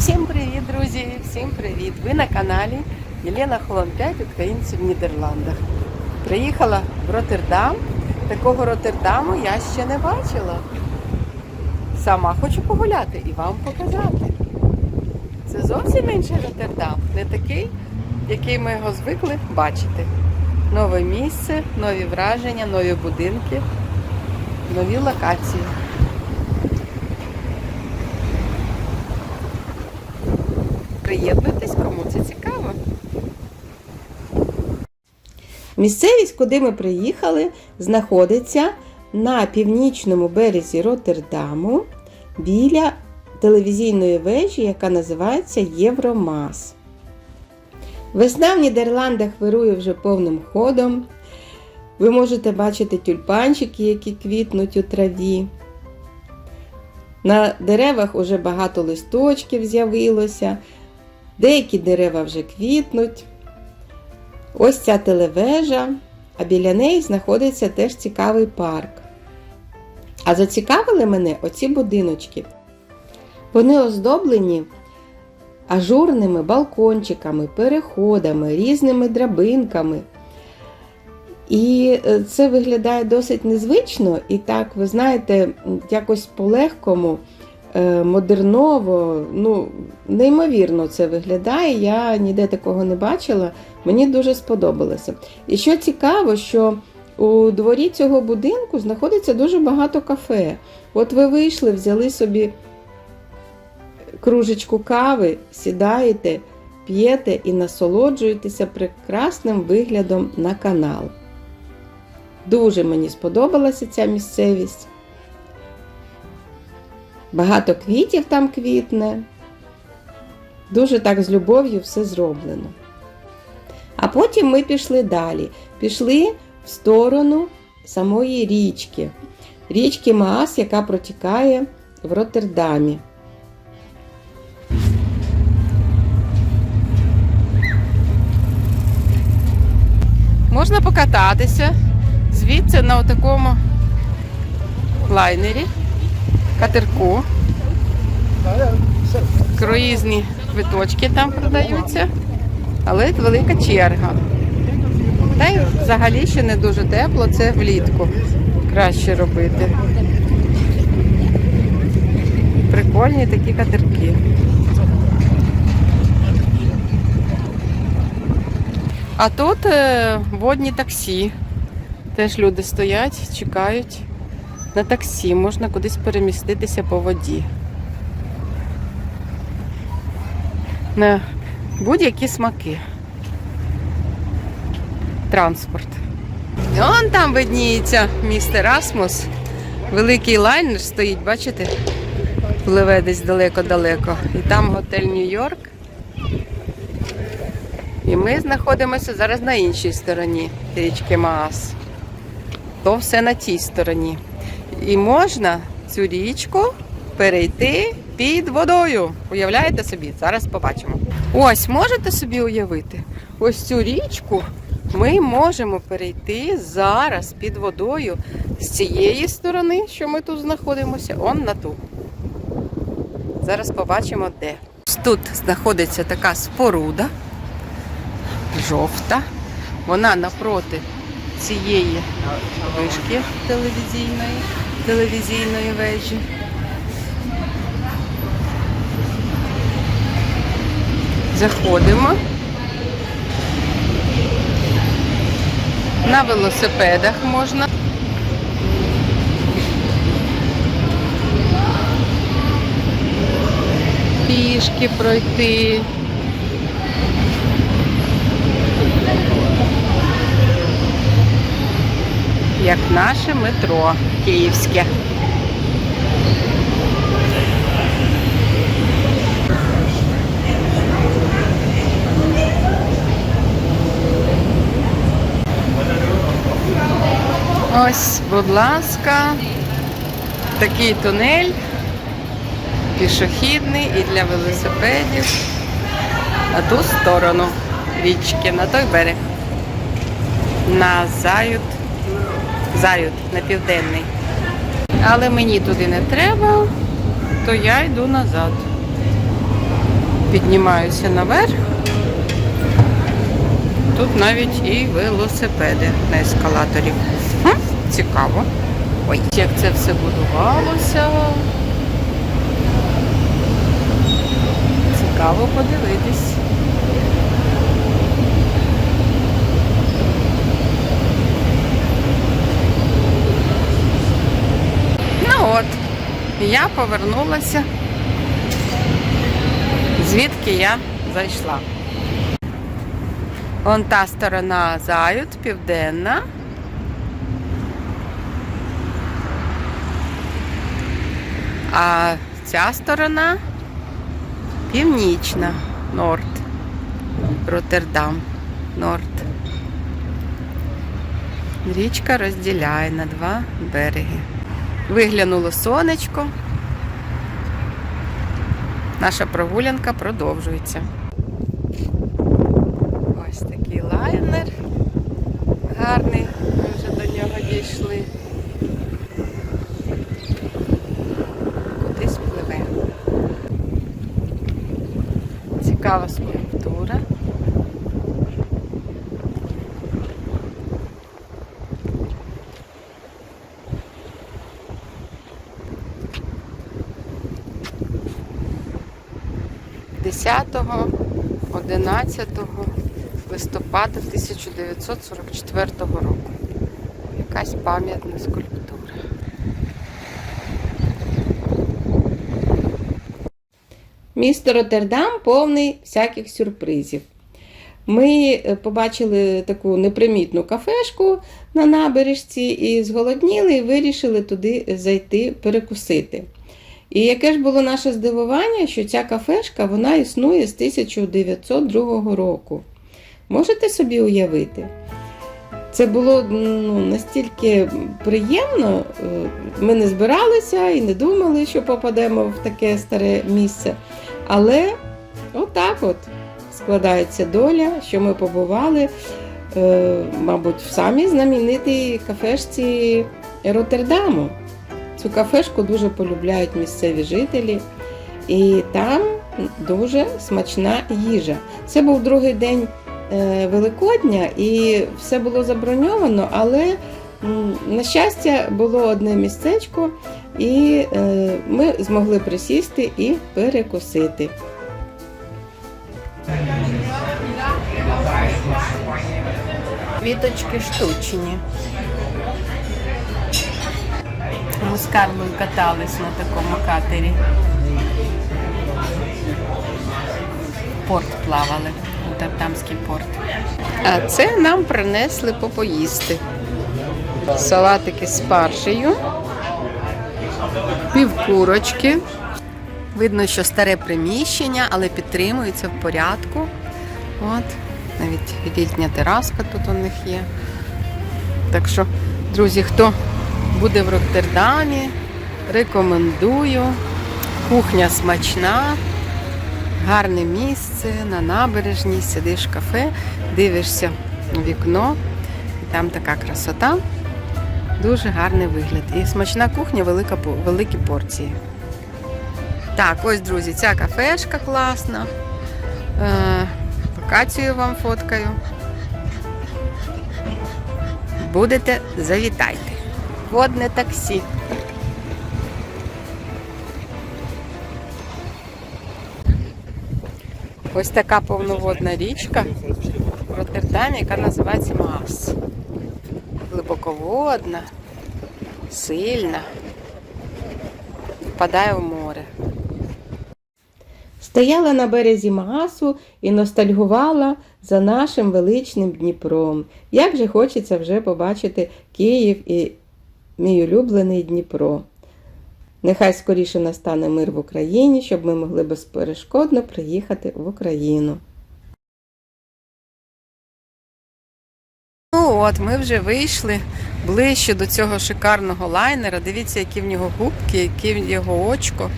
Всім привіт, друзі! Всім привіт! Ви на каналі Єлена Холон 5 Українці в Нідерландах. Приїхала в Роттердам. Такого Роттердаму я ще не бачила. Сама хочу погуляти і вам показати. Це зовсім інший Роттердам, не такий, який ми його звикли бачити. Нове місце, нові враження, нові будинки, нові локації. Приєднуйтесь, кому це цікаво. Місцевість, куди ми приїхали, знаходиться на північному березі Роттердаму біля телевізійної вежі, яка називається Євромас. Весна в Нідерландах вирує вже повним ходом. Ви можете бачити тюльпанчики, які квітнуть у траві. На деревах уже багато листочків з'явилося. Деякі дерева вже квітнуть. Ось ця телевежа, а біля неї знаходиться теж цікавий парк. А зацікавили мене оці будиночки. Вони оздоблені ажурними балкончиками, переходами, різними драбинками. І е, це виглядає досить незвично, і так, ви знаєте, якось по-легкому модерново, ну, неймовірно це виглядає. Я ніде такого не бачила. Мені дуже сподобалося. І що цікаво, що у дворі цього будинку знаходиться дуже багато кафе. От ви вийшли, взяли собі кружечку кави, сідаєте, п'єте і насолоджуєтеся прекрасним виглядом на канал. Дуже мені сподобалася ця місцевість. Багато квітів там квітне. Дуже так з любов'ю все зроблено. А потім ми пішли далі. Пішли в сторону самої річки. Річки Маас, яка протікає в Роттердамі. Можна покататися звідси на такому лайнері, катерку. Круїзні квиточки там продаються, але велика черга. Та й взагалі ще не дуже тепло, це влітку краще робити. Прикольні такі катерки. А тут е, водні таксі. Теж люди стоять, чекають на таксі. Можна кудись переміститися по воді. На будь-які смаки. Транспорт. І Он там видніється містер Расмус. Великий лайнер стоїть, бачите? Пливе десь далеко-далеко. І там готель Нью-Йорк. І ми знаходимося зараз на іншій стороні річки Маас. То все на тій стороні. І можна цю річку перейти під водою. Уявляєте собі? Зараз побачимо. Ось, можете собі уявити, ось цю річку ми можемо перейти зараз під водою з цієї сторони, що ми тут знаходимося, он на ту. Зараз побачимо де. Тут знаходиться така споруда жовта. Вона напроти цієї вишки телевізійної, телевізійної вежі. Заходимо. На велосипедах можна. Пішки пройти. Як наше метро київське. Ось, будь ласка, такий тунель, пішохідний і для велосипедів на ту сторону річки, на той берег. На зают Зают на південний. Але мені туди не треба, то я йду назад. Піднімаюся наверх. Тут навіть і велосипеди на ескалаторі. Хм, цікаво. Ой, як це все будувалося. Цікаво подивитись. Ну от, я повернулася, звідки я зайшла. Вон та сторона Зают, південна. А ця сторона північна, Норд. Роттердам, Норд. Річка розділяє на два береги. Виглянуло сонечко. Наша прогулянка продовжується. Ось такий лайнер. Гарний. Ми вже до нього дійшли. Кудись пливе. Цікава скульптура. Десятого, 11 листопада 1944 року. Якась пам'ятна скульптура. Місто Роттердам повний всяких сюрпризів. Ми е, побачили таку непримітну кафешку на набережці і зголодніли і вирішили туди зайти перекусити. І яке ж було наше здивування, що ця кафешка вона існує з 1902 року. Можете собі уявити? Це було ну, настільки приємно. е, Ми не збиралися і не думали, що попадемо в таке старе місце. Але отак от складається доля, що ми побували, е, мабуть, в самій знаменитій кафешці Роттердаму. Цю кафешку дуже полюбляють місцеві жителі, і там дуже смачна їжа. Це був другий день е, Великодня, і все було заброньовано, але, на щастя, було одне містечко, і е, ми змогли присісти і перекусити. Віточки штучні. Ми з Карлою катались на такому катері. Порт плавали, у Тартамський порт. А це нам принесли попоїсти. Салатики з паршею, півкурочки. Видно, що старе приміщення, але підтримується в порядку. От, навіть літня тераска тут у них є. Так що, друзі, хто буде в Роттердамі, рекомендую. Кухня смачна, гарне місце на набережній, сидиш в кафе, дивишся у вікно, і там така красота. Дуже гарний вигляд. І смачна кухня, велика, великі порції. Так, ось, друзі, ця кафешка класна. Е, локацію вам фоткаю. Будете, завітайте. Водне таксі. Ось така повноводна річка в Роттердамі, яка називається Маас. Глибоководна, сильна, впадає в море. Стояла на березі Маасу і ностальгувала за нашим величним Дніпром. Як же хочеться вже побачити Київ і мій улюблений Дніпро. Нехай скоріше настане мир в Україні, щоб ми могли безперешкодно приїхати в Україну. Ну от, ми вже вийшли ближче до цього шикарного лайнера. Дивіться, які в нього губки, яке в його очко.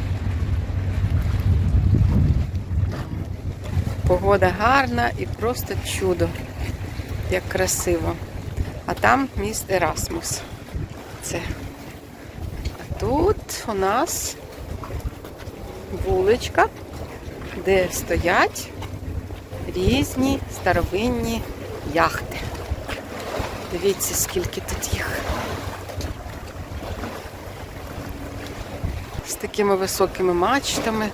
Погода гарна і просто чудо, як красиво. А там міст Ерасмус. Це. А тут у нас вуличка де стоять різні старовинні яхти. Дивіться, скільки тут їх. З такими високими мачтами.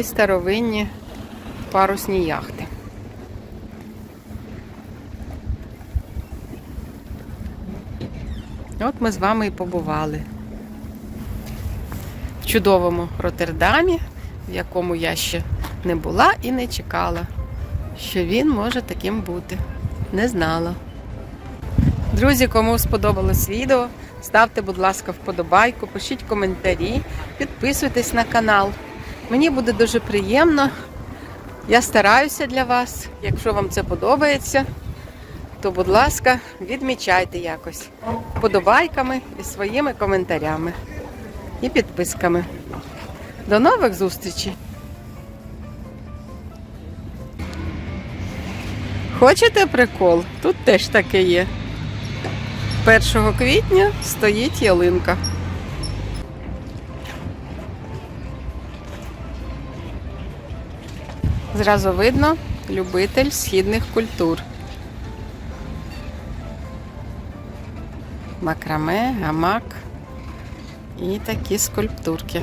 Такі старовинні парусні яхти. От ми з вами і побували в чудовому Роттердамі, в якому я ще не була і не чекала, що він може таким бути. Не знала. Друзі, кому сподобалось відео, ставте, будь ласка, вподобайку, пишіть коментарі, підписуйтесь на канал. Мені буде дуже приємно. Я стараюся для вас. Якщо вам це подобається, то, будь ласка, відмічайте якось вподобайками і своїми коментарями і підписками. До нових зустрічей! Хочете прикол? Тут теж таке є. 1 квітня стоїть ялинка. Зразу видно любитель східних культур. Макраме, гамак і такі скульптурки.